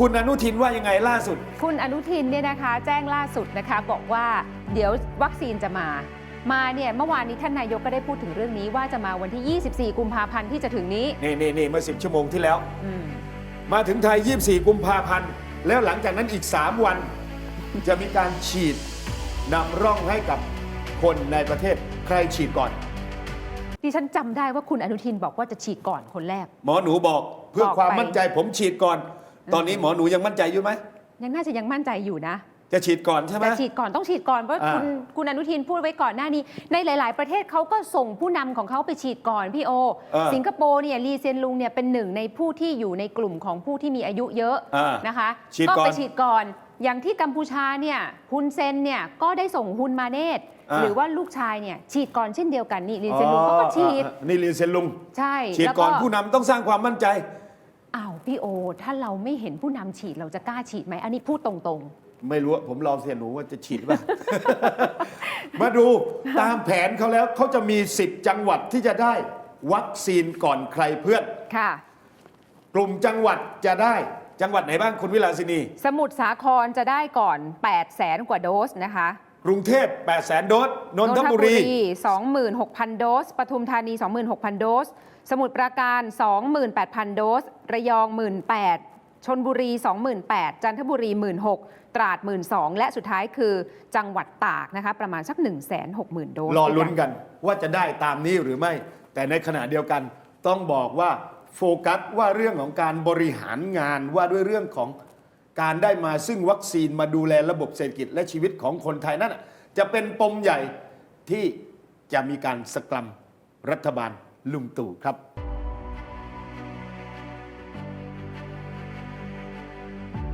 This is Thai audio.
คุณอนุทินว่ายังไงล่าสุด คุณอนุทินเนี่ยนะคะ แจ้งล่าสุดนะคะ บอกว่าเดี๋ยววัคซีนจะมา มาเนี่ยเมื่อวานนี้ท่านนายกก็ได้พูดถึงเรื่องนี้ว่าจะมาวันที่ 24 กุมภาพันธ์ที่จะถึงนี้นี่นี่นี่เมื่อ10 ชั่วโมงที่แล้ว อืมมาถึงไทย 24 กุมภาพันธ์ แล้วหลังจากนั้นอีก 3 วัน จะมีการฉีดนำร่องให้กับคนในประเทศใครฉีดก่อน ดิฉันจำได้ว่าคุณอนุทินบอกว่าจะฉีดก่อนคนแรก หมอหนูบอกเพื่อบอกความไป มั่นใจผมฉีดก่อน ตอนนี้หมอหนูยังมั่นใจอยู่ไหมยังน่าจะยังมั่นใจอยู่นะ จะฉีดก่อนใช่ไหม แต่ฉีดก่อนต้องฉีดก่อนเพราะอ่าคุณคุณอนุทินพูดไว้ก่อนหน้านี้ ในหลาย ๆ ประเทศเขาก็ส่งผู้นำของเขาไปฉีดก่อนพี่โออ่าสิงคโปร์เนี่ยลีเซียนลุงเนี่ยเป็นหนึ่งในผู้ที่อยู่ในกลุ่มของผู้ที่มีอายุเยอะอ่านะคะฉีดก็ก่อนไปฉีดก่อน อย่างที่กัมพูชาเนี่ยฮุนเซนเนี่ยก็ได้ส่งฮุนมาเนตอ่าหรือว่าลูกชายเนี่ยฉีดก่อนเช่นเดียวกันนี่ลีเซียนลุงเขาก็ฉีดอ๋ออะนี่ลีเซนลุง ใช่ฉีดแล้ว ก่อนผู้นำต้องสร้างความมั่นใจ อ้าวพี่โอ ถ้าเราไม่เห็นผู้นำฉีดเราจะกล้าฉีดไหมอันนี้พูดตรงไม่รู้อะผมลองเสียหนูว่าจะฉีดป่ะ มาดูตามแผนเขาแล้วเขาจะมี 10 จังหวัดที่จะได้วัคซีนก่อนใครเพื่อนๆค่ะ กลุ่มจังหวัดจะได้จังหวัดไหนบ้างคุณวิลาสินี สมุทรสาครจะได้ก่อน 8 0 0แสนกว่าโดสนะคะกรุงเทพ8 0 0 0 0 0 โดสนนทบุรี 26,000 โดส ปทุมธานี 26,000 โดส สมุทรปราการ 28,000 โดส ระยอง 18,000ชนบุรี 28,000 จันทบุรี 16,000 ตราด 12,000 และสุดท้ายคือจังหวัดตากนะคะประมาณสัก 160,000 โดสรอลุ้นกันว่าจะได้ตามนี้หรือไม่ แต่ในขณะเดียวกันต้องบอกว่าโฟกัสว่าเรื่องของการบริหารงานว่าด้วยเรื่องของการได้มาซึ่งวัคซีนมาดูแลระบบเศรษฐกิจและชีวิตของคนไทยนั่นน่ะจะเป็นปมใหญ่ที่จะมีการสกรัมรัฐบาล ลุงตู่ครับ